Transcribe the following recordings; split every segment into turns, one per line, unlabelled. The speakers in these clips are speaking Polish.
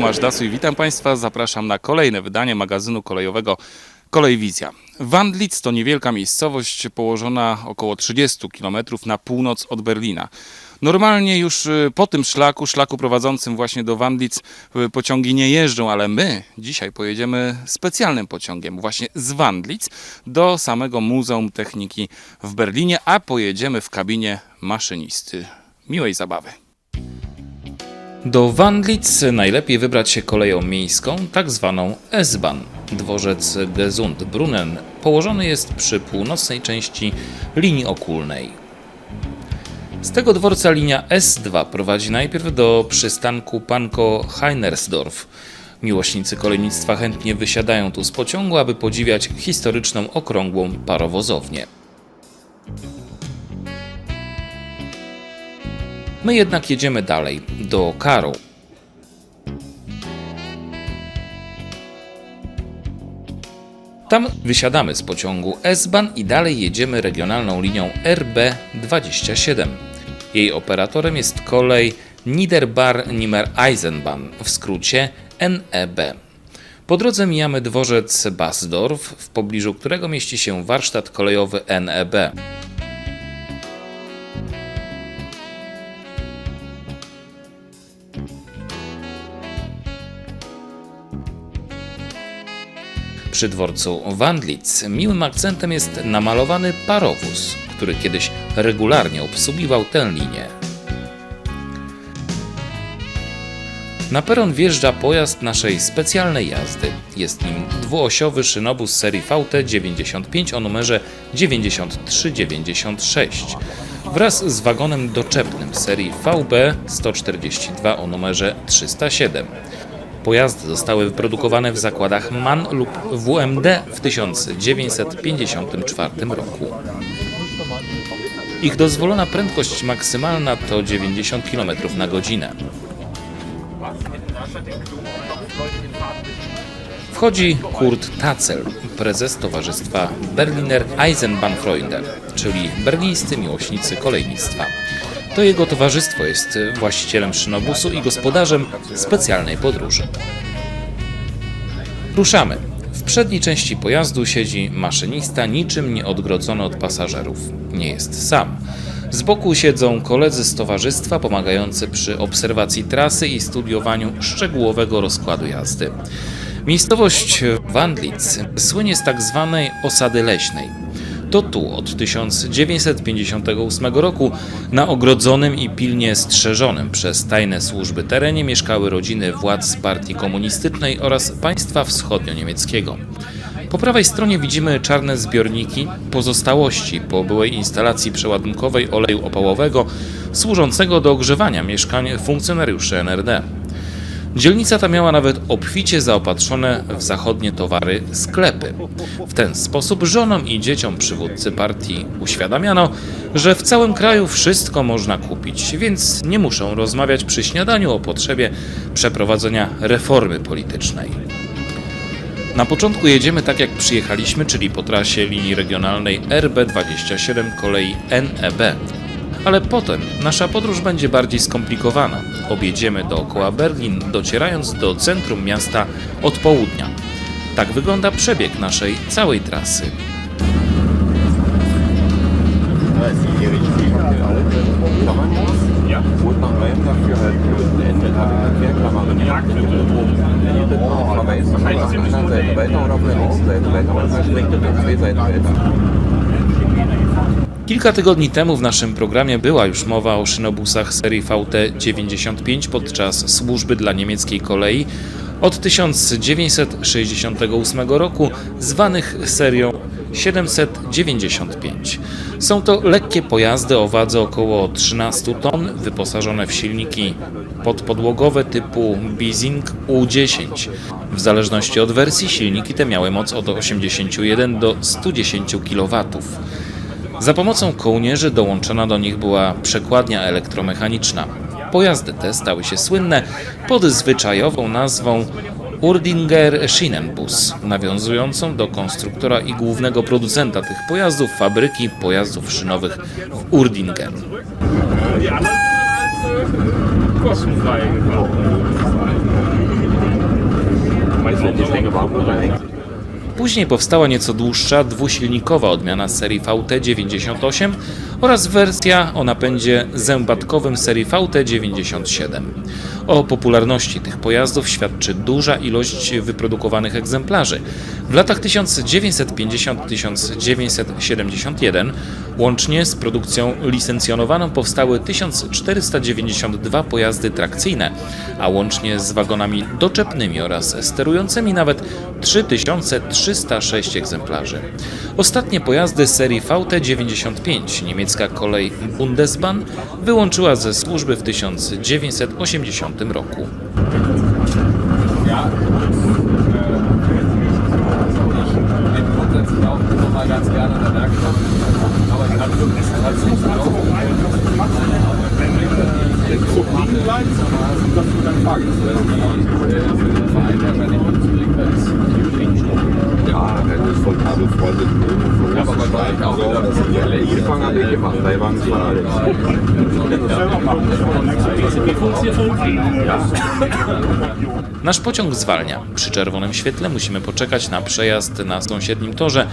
Tomasz Dasu i witam Państwa. Zapraszam na kolejne wydanie magazynu kolejowego Kolejwizja. Wandlitz to niewielka miejscowość położona około 30 km na północ od Berlina. Normalnie już y, po tym szlaku, szlaku prowadzącym właśnie do Wandlitz y, pociągi nie jeżdżą, ale my dzisiaj pojedziemy specjalnym pociągiem właśnie z Wandlitz do samego Muzeum Techniki w Berlinie, a pojedziemy w kabinie maszynisty. Miłej zabawy. Do Wandlitz najlepiej wybrać się koleją miejską, tak zwaną S-Bahn. Dworzec Gesundbrunnen położony jest przy północnej części linii okulnej. Z tego dworca linia S2 prowadzi najpierw do przystanku Pankow-Heinersdorf. Miłośnicy kolejnictwa chętnie wysiadają tu z pociągu, aby podziwiać historyczną okrągłą parowozownię. My jednak jedziemy dalej, do Karo. Tam wysiadamy z pociągu S-Bahn i dalej jedziemy regionalną linią RB27. Jej operatorem jest kolej Niederbar-Nimmer-Eisenbahn, w skrócie NEB. Po drodze mijamy dworzec Basdorf, w pobliżu którego mieści się warsztat kolejowy NEB. Przy dworcu Wandlitz miłym akcentem jest namalowany parowóz, który kiedyś regularnie obsługiwał tę linię. Na peron wjeżdża pojazd naszej specjalnej jazdy. Jest nim dwuosiowy szynobus serii VT95 o numerze 9396 wraz z wagonem doczepnym serii VB142 o numerze 307. Pojazdy zostały wyprodukowane w zakładach MAN lub WMD w 1954 roku. Ich dozwolona prędkość maksymalna to 90 km na godzinę. Wchodzi Kurt Tacel, prezes towarzystwa Berliner Eisenbahnfreunde, czyli berlińscy miłośnicy kolejnictwa. To jego towarzystwo jest właścicielem szynobusu i gospodarzem specjalnej podróży. Ruszamy. W przedniej części pojazdu siedzi maszynista, niczym nieodgrodzony od pasażerów. Nie jest sam. Z boku siedzą koledzy z towarzystwa pomagający przy obserwacji trasy i studiowaniu szczegółowego rozkładu jazdy. Miejscowość Wandlitz słynie z tak zwanej osady leśnej. To tu od 1958 roku na ogrodzonym i pilnie strzeżonym przez tajne służby terenie mieszkały rodziny władz partii komunistycznej oraz państwa wschodnio-niemieckiego. Po prawej stronie widzimy czarne zbiorniki, pozostałości po byłej instalacji przeładunkowej oleju opałowego służącego do ogrzewania mieszkań funkcjonariuszy NRD. Dzielnica ta miała nawet obficie zaopatrzone w zachodnie towary sklepy. W ten sposób żonom i dzieciom przywódcy partii uświadamiano, że w całym kraju wszystko można kupić, więc nie muszą rozmawiać przy śniadaniu o potrzebie przeprowadzenia reformy politycznej. Na początku jedziemy tak jak przyjechaliśmy, czyli po trasie linii regionalnej RB27 kolei NEB. Ale potem nasza podróż będzie bardziej skomplikowana. Objedziemy dookoła Berlin, docierając do centrum miasta od południa. Tak wygląda przebieg naszej całej trasy. Kilka tygodni temu w naszym programie była już mowa o szynobusach serii VT95 podczas służby dla niemieckiej kolei od 1968 roku, zwanych serią 795. Są to lekkie pojazdy o wadze około 13 ton, wyposażone w silniki podpodłogowe typu Bising U10. W zależności od wersji silniki te miały moc od 81 do 110 kW. Za pomocą kołnierzy dołączona do nich była przekładnia elektromechaniczna. Pojazdy te stały się słynne pod zwyczajową nazwą Urdinger Schienenbus, nawiązującą do konstruktora i głównego producenta tych pojazdów fabryki pojazdów szynowych w
äh, kostenfrei?
Później powstała nieco dłuższa dwusilnikowa odmiana serii VT98 oraz wersja o napędzie zębatkowym serii VT97. O popularności tych pojazdów świadczy duża ilość wyprodukowanych egzemplarzy. W latach 1950-1971 łącznie z produkcją licencjonowaną powstały 1492 pojazdy trakcyjne, a łącznie z wagonami doczepnymi oraz sterującymi nawet 3306 egzemplarzy. Ostatnie pojazdy serii VT95 niemiecka kolej Bundesbahn wyłączyła ze służby w 1980 roku.
Ja, ich bin grundsätzlich auch noch mal ganz gerne in der Werkstatt. Aber ich kann wirklich halt nicht so. Liegen bleiben, dass du dann fragst, wenn die Verein wahrscheinlich mitzulegen ist.
Ja, voll kabelfreundlich.
Ja, aber bei auch wieder
Anfang habe ich gemacht, da waren es alle.
Nasz pociąg zwalnia. Przy czerwonym świetle musimy poczekać na przejazd na sąsiednim torze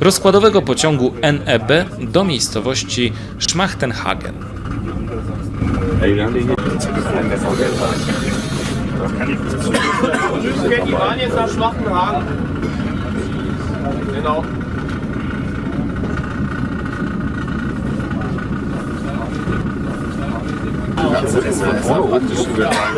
rozkładowego pociągu NEB do miejscowości Schmachtenhagen.
Schwager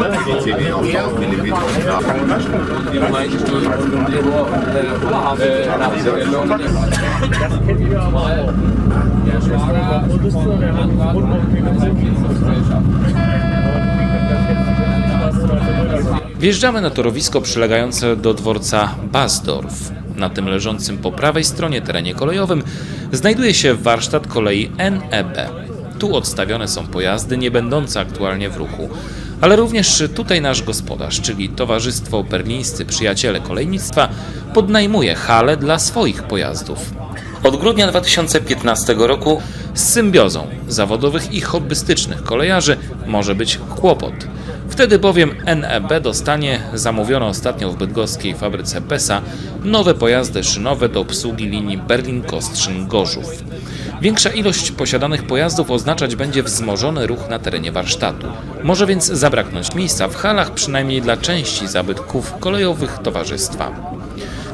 Wjeżdżamy na torowisko przylegające do dworca Basdorf. Na tym leżącym po prawej stronie terenie kolejowym znajduje się warsztat kolei NEB. Tu odstawione są pojazdy nie będące aktualnie w ruchu. Ale również tutaj nasz gospodarz, czyli Towarzystwo Berlińscy Przyjaciele Kolejnictwa, podnajmuje hale dla swoich pojazdów. Od grudnia 2015 roku z symbiozą zawodowych i hobbystycznych kolejarzy może być kłopot. Wtedy bowiem NEB dostanie zamówione ostatnio w bydgoskiej fabryce PESA nowe pojazdy szynowe do obsługi linii Berlin-Kostrzyn-Gorzów. Większa ilość posiadanych pojazdów oznaczać będzie wzmożony ruch na terenie warsztatu. Może więc zabraknąć miejsca w halach przynajmniej dla części zabytków kolejowych towarzystwa.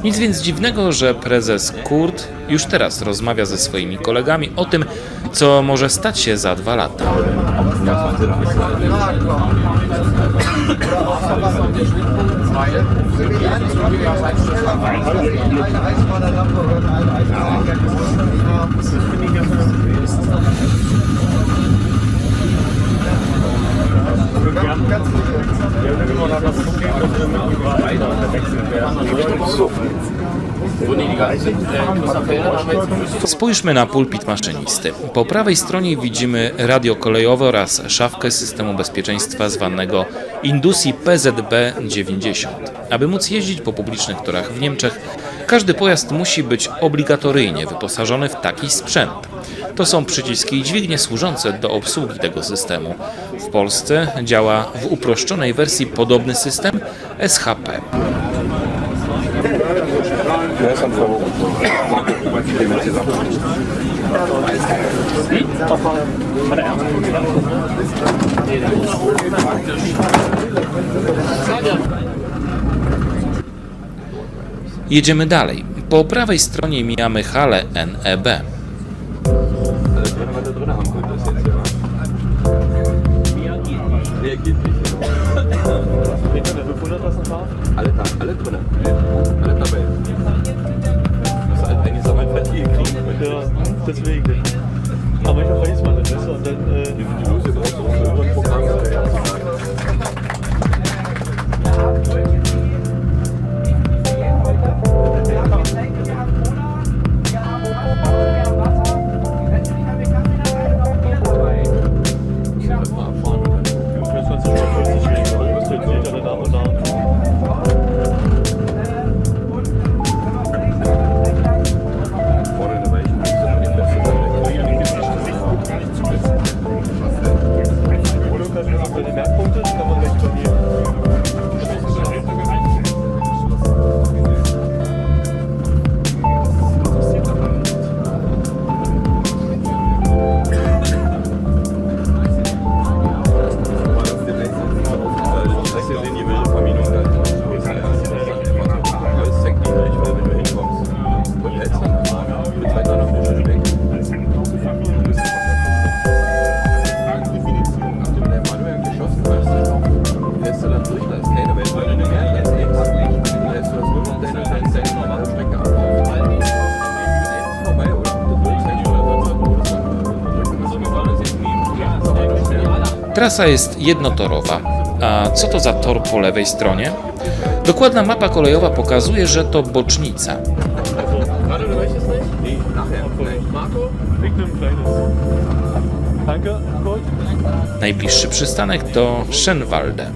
Nic więc dziwnego, że prezes Kurt już teraz rozmawia ze swoimi kolegami o tym, co może stać się za dwa lata. Spójrzmy na pulpit maszynisty. Po prawej stronie widzimy radio kolejowe oraz szafkę systemu bezpieczeństwa zwanego Indusi PZB 90. Aby móc jeździć po publicznych torach w Niemczech, każdy pojazd musi być obligatoryjnie wyposażony w taki sprzęt. To są przyciski i dźwignie służące do obsługi tego systemu. W Polsce działa w uproszczonej wersji podobny system SHP. Jedziemy dalej. Po prawej stronie mijamy halę NEB.
Alle da, alle drin. Alle dabei. Das ist halt eigentlich so mein Fett gekriegt.
Ja, deswegen. Aber manchmal vergisst man das, weißt du, und dann, äh,
Die Lose brauchst du auch für irgendein Programm.
Trasa jest jednotorowa. A co to za tor po lewej stronie? Dokładna mapa kolejowa pokazuje, że to bocznica. Najbliższy przystanek to Schenwalde.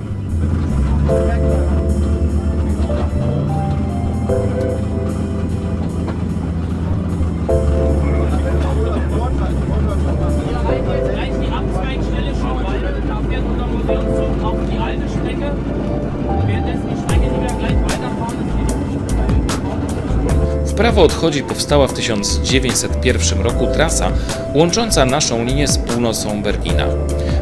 W prawo odchodzi powstała w 1901 roku trasa łącząca naszą linię z północą Berlina.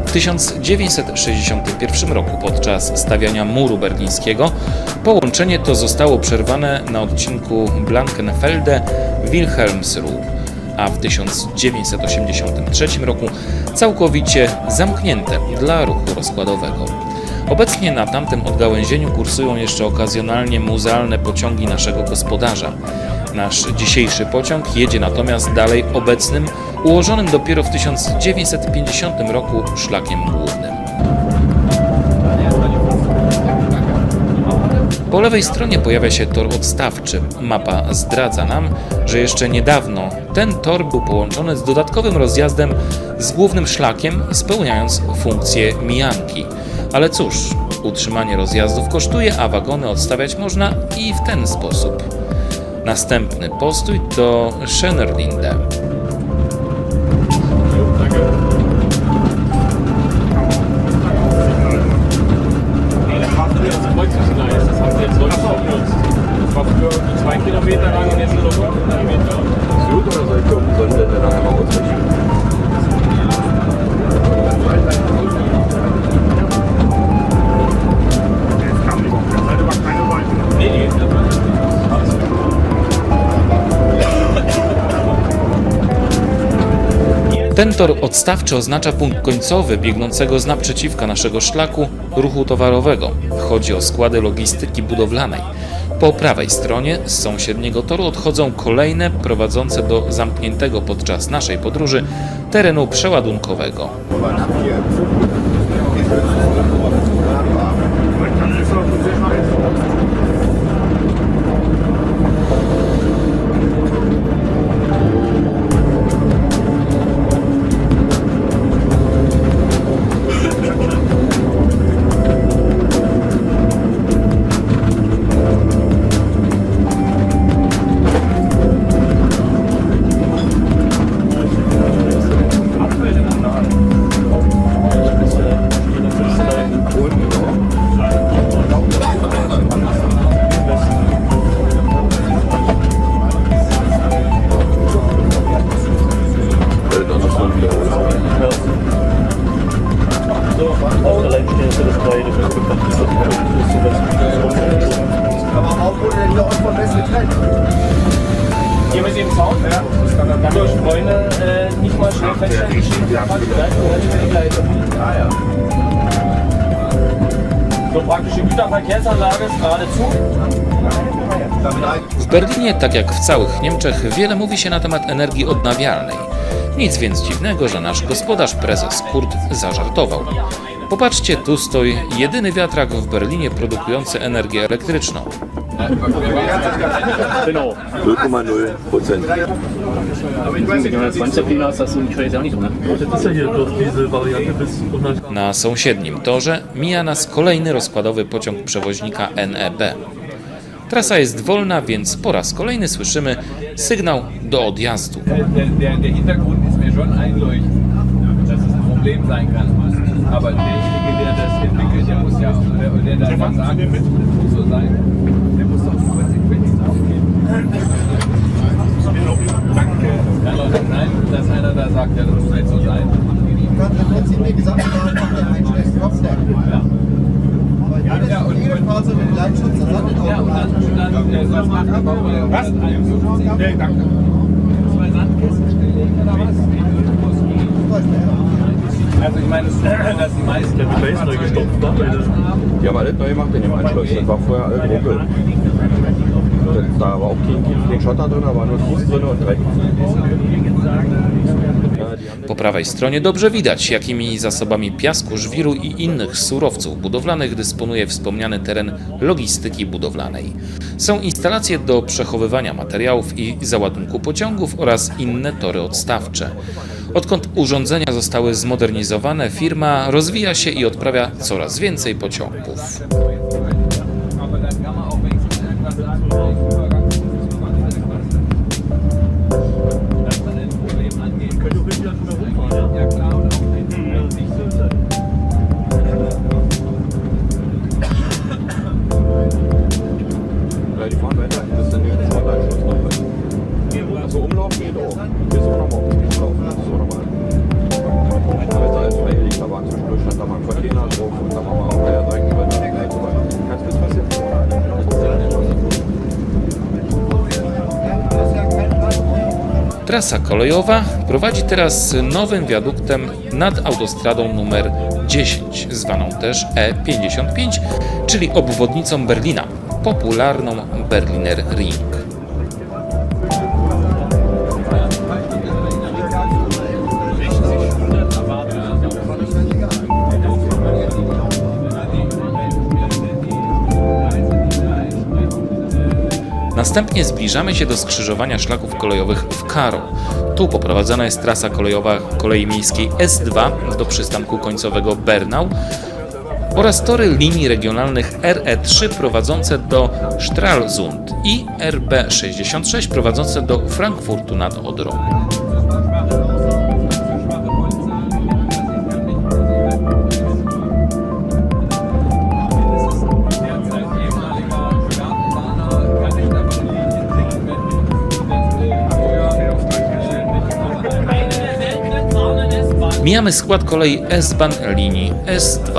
W 1961 roku podczas stawiania muru berlińskiego połączenie to zostało przerwane na odcinku Blankenfelde-Wilhelmsruhe, a w 1983 roku całkowicie zamknięte dla ruchu rozkładowego. Obecnie na tamtym odgałęzieniu kursują jeszcze okazjonalnie muzealne pociągi naszego gospodarza. Nasz dzisiejszy pociąg jedzie natomiast dalej obecnym, ułożonym dopiero w 1950 roku szlakiem głównym. Po lewej stronie pojawia się tor odstawczy. Mapa zdradza nam, że jeszcze niedawno ten tor był połączony z dodatkowym rozjazdem z głównym szlakiem, spełniając funkcję mijanki. Ale cóż, utrzymanie rozjazdów kosztuje, a wagony odstawiać można i w ten sposób. Następny postój to Schenerlinde. Ten tor odstawczy oznacza punkt końcowy biegnącego z naprzeciwka naszego szlaku ruchu towarowego. Chodzi o składy logistyki budowlanej. Po prawej stronie z sąsiedniego toru odchodzą kolejne prowadzące do zamkniętego podczas naszej podróży terenu przeładunkowego.
Ja. Dann durch Freunde äh, nicht mal schnell feststellen. Ah. So Güterverkehrsanlage ist.
W Berlinie, tak jak w całych Niemczech, wiele mówi się na temat energii odnawialnej. Nic więc dziwnego, że nasz gospodarz prezes Kurt zażartował. Popatrzcie, tu stoi jedyny wiatrak w Berlinie produkujący energię elektryczną.
Genau.
0,0 Prozent.
Wenn du 20 Pläne hast, hast du die Trace auch nicht drin.
Das ist ja hier durch diese Variante bis 100
Na sąsiednim torze mija nas kolejny rozkładowy pociąg przewoźnika NEB. Trasa jest wolna, więc po raz kolejny słyszymy sygnał do odjazdu.
Aber derjenige, der das entwickelt, der muss ja, der, der da sagt, das muss so sein, Danke. Doch nicht sein, dass einer da sagt, ja, das muss halt so sein.
Kannst im Prinzip den gesamten Bahnverkehr einstellen, trotzdem. Aber jedes,
Ja, und-
jede Fahrzeug mit Leitschutz, das hat den
Ja, und dann, dann äh, was macht der? Was?
Nee, danke.
Zwei Sandkästen stilllegen oder was? Also ich meine, dass die meisten
Der Trace neu gestopft das
Die haben alles neu gemacht in dem Anschluss. Das war vorher alles dunkel. Da war auch kein, kein Schotter drin, da war nur Kies drin und Dreck.
Po prawej stronie dobrze widać, jakimi zasobami piasku, żwiru i innych surowców budowlanych dysponuje wspomniany teren logistyki budowlanej. Są instalacje do przechowywania materiałów i załadunku pociągów oraz inne tory odstawcze. Odkąd urządzenia zostały zmodernizowane, firma rozwija się i odprawia coraz więcej pociągów. Trasa kolejowa prowadzi teraz nowym wiaduktem nad autostradą numer 10, zwaną też E55, czyli obwodnicą Berlina, popularną Berliner Ring. Następnie zbliżamy się do skrzyżowania szlaków kolejowych w Karo. Tu poprowadzona jest trasa kolejowa kolei miejskiej S2 do przystanku końcowego Bernau oraz tory linii regionalnych RE3 prowadzące do Stralsund i RB66 prowadzące do Frankfurtu nad Odrą. Mijamy skład kolei S-Bahn linii S2.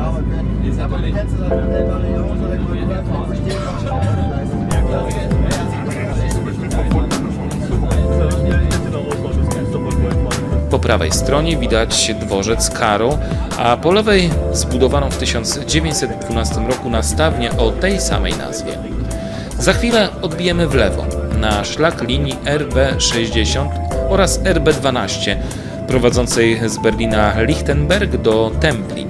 Aber wenn, aber die Netze sind dann selber nicht
Po prawej stronie widać dworzec Karo, a po lewej zbudowaną w 1912 roku nastawnię o tej samej nazwie. Za chwilę odbijemy w lewo na szlak linii RB60 oraz RB12 prowadzącej z Berlina Lichtenberg do Templin.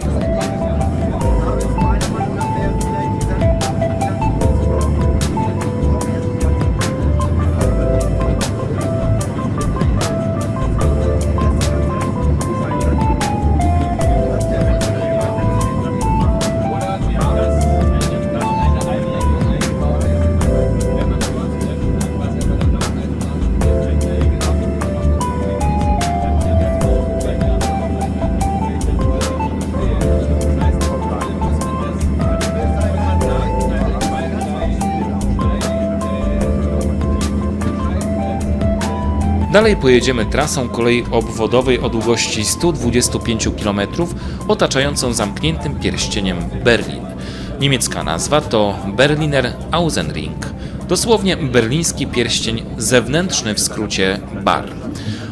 Dalej pojedziemy trasą kolei obwodowej o długości 125 km otaczającą zamkniętym pierścieniem Berlin. Niemiecka nazwa to Berliner Außenring, dosłownie berliński pierścień zewnętrzny w skrócie BAR.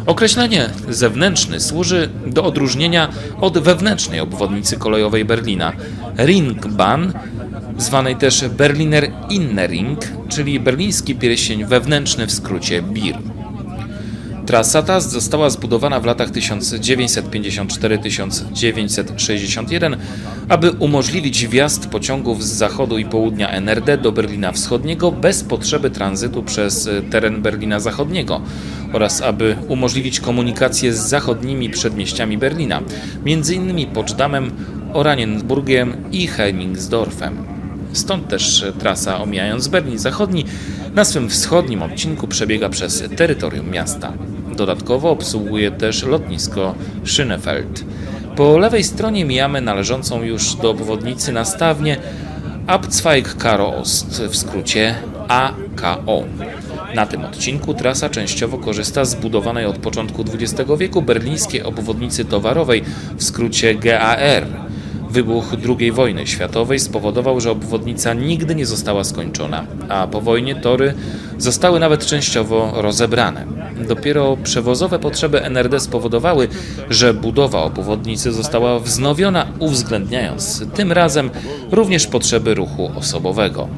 Określenie zewnętrzny służy do odróżnienia od wewnętrznej obwodnicy kolejowej Berlina. Ringbahn, zwanej też Berliner Innering, czyli berliński pierścień wewnętrzny w skrócie BIR. Trasa ta została zbudowana w latach 1954-1961, aby umożliwić wjazd pociągów z zachodu i południa NRD do Berlina Wschodniego bez potrzeby tranzytu przez teren Berlina Zachodniego oraz aby umożliwić komunikację z zachodnimi przedmieściami Berlina, m.in. Poczdamem, Oranienburgiem i Henningsdorfem. Stąd też trasa omijając Berlin Zachodni na swym wschodnim odcinku przebiega przez terytorium miasta. Dodatkowo obsługuje też lotnisko Schönefeld. Po lewej stronie mijamy należącą już do obwodnicy nastawnię Abzweig Karo Ost, w skrócie AKO. Na tym odcinku trasa częściowo korzysta z budowanej od początku XX wieku berlińskiej obwodnicy towarowej, w skrócie GAR. Wybuch II wojny światowej spowodował, że obwodnica nigdy nie została skończona, a po wojnie tory zostały nawet częściowo rozebrane. Dopiero przewozowe potrzeby NRD spowodowały, że budowa obwodnicy została wznowiona, uwzględniając tym razem również potrzeby ruchu osobowego.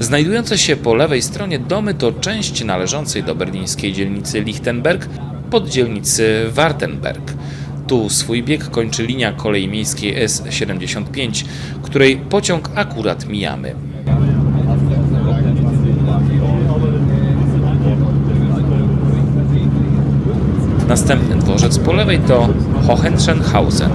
Znajdujące się po lewej stronie domy to część należącej do berlińskiej dzielnicy Lichtenberg, poddzielnicy Wartenberg. Tu swój bieg kończy linia kolei miejskiej S75, której pociąg akurat mijamy. Następny dworzec po lewej to Hohenschenhausen.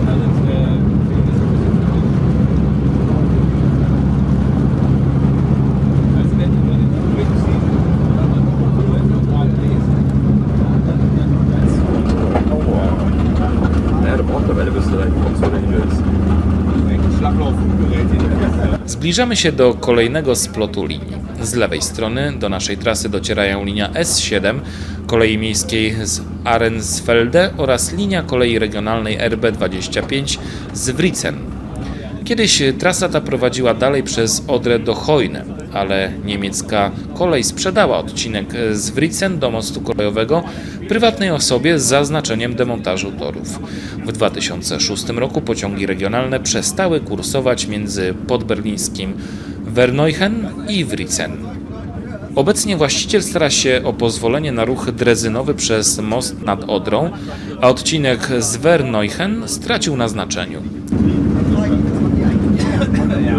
Zbliżamy się do kolejnego splotu linii. Z lewej strony do naszej trasy docierają linia S7 kolei miejskiej z Arensfelde oraz linia kolei regionalnej RB25 z Wricen. Kiedyś trasa ta prowadziła dalej przez Odrę do Hojne, ale niemiecka kolej sprzedała odcinek z Wricen do mostu kolejowego prywatnej osobie z zaznaczeniem demontażu torów. W 2006 roku pociągi regionalne przestały kursować między podberlińskim Werneuchen i Wricen. Obecnie właściciel stara się o pozwolenie na ruch drezynowy przez most nad Odrą, a odcinek z Werneuchen stracił na znaczeniu.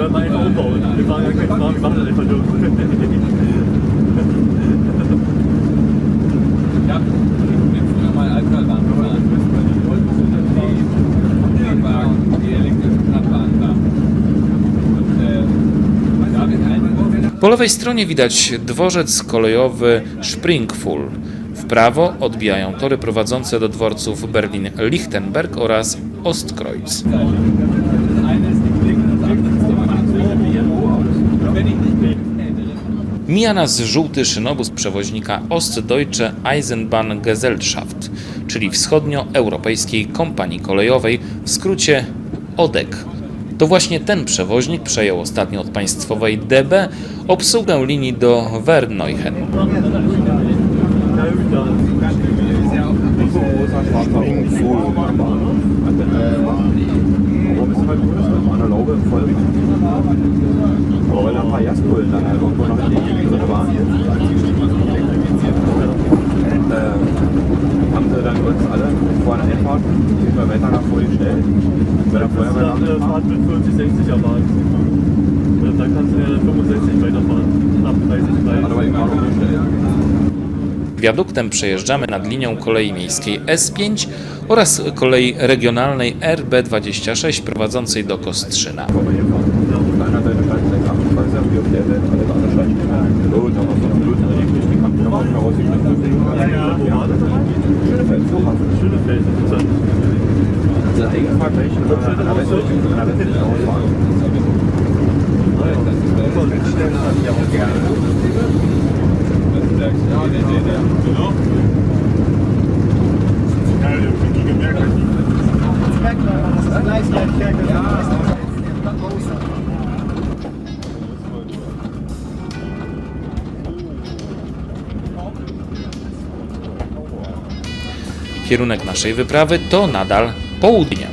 Wir
früher mal gefahren. Die Wagen, die elektrischen da. Und äh, da ein
Po lewej stronie widać dworzec kolejowy Springfuhl. W prawo odbijają tory prowadzące do dworców Berlin-Lichtenberg oraz Ostkreuz. Mija nas żółty szynobus przewoźnika Ostdeutsche Eisenbahngesellschaft, czyli Wschodnioeuropejskiej Kompanii Kolejowej, w skrócie ODEK. To właśnie ten przewoźnik przejął ostatnio od państwowej DB obsługę linii do Werneuchen.
Halt gut? Weil man analoge voll. Aber weil da ein paar Jaspullen dann halt irgendwo noch in die Gegend drin waren. Äh, haben sie dann uns alle vor einer Einfahrt über Meter nach vorgestellt. Bei der Feuerwehr
Eine Fahrt mit 40, 60 erwartet. Und dann kannst du ja 65 weiterfahren. Ab 30, 30.
hat aber eben auch umgestellt.
Wiaduktem przejeżdżamy nad linią kolei miejskiej S5 oraz kolei regionalnej RB26 prowadzącej do Kostrzyna.
Ja, ja, wo war das?
Schönefeld, Flughafen.
Schönefeld, interessant.
Also Eigenfahrt, wenn ich an der Westlichen an der Westlichen ausfahre.
Kierunek naszej wyprawy to nadal południe.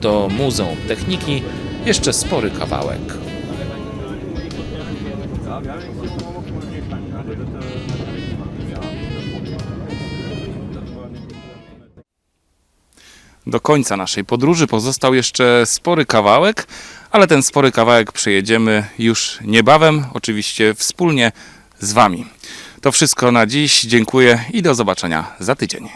Do Muzeum Techniki jeszcze spory kawałek. Do końca naszej podróży pozostał jeszcze spory kawałek, ale ten spory kawałek przejedziemy już niebawem, oczywiście wspólnie z Wami. To wszystko na dziś. Dziękuję i do zobaczenia za tydzień.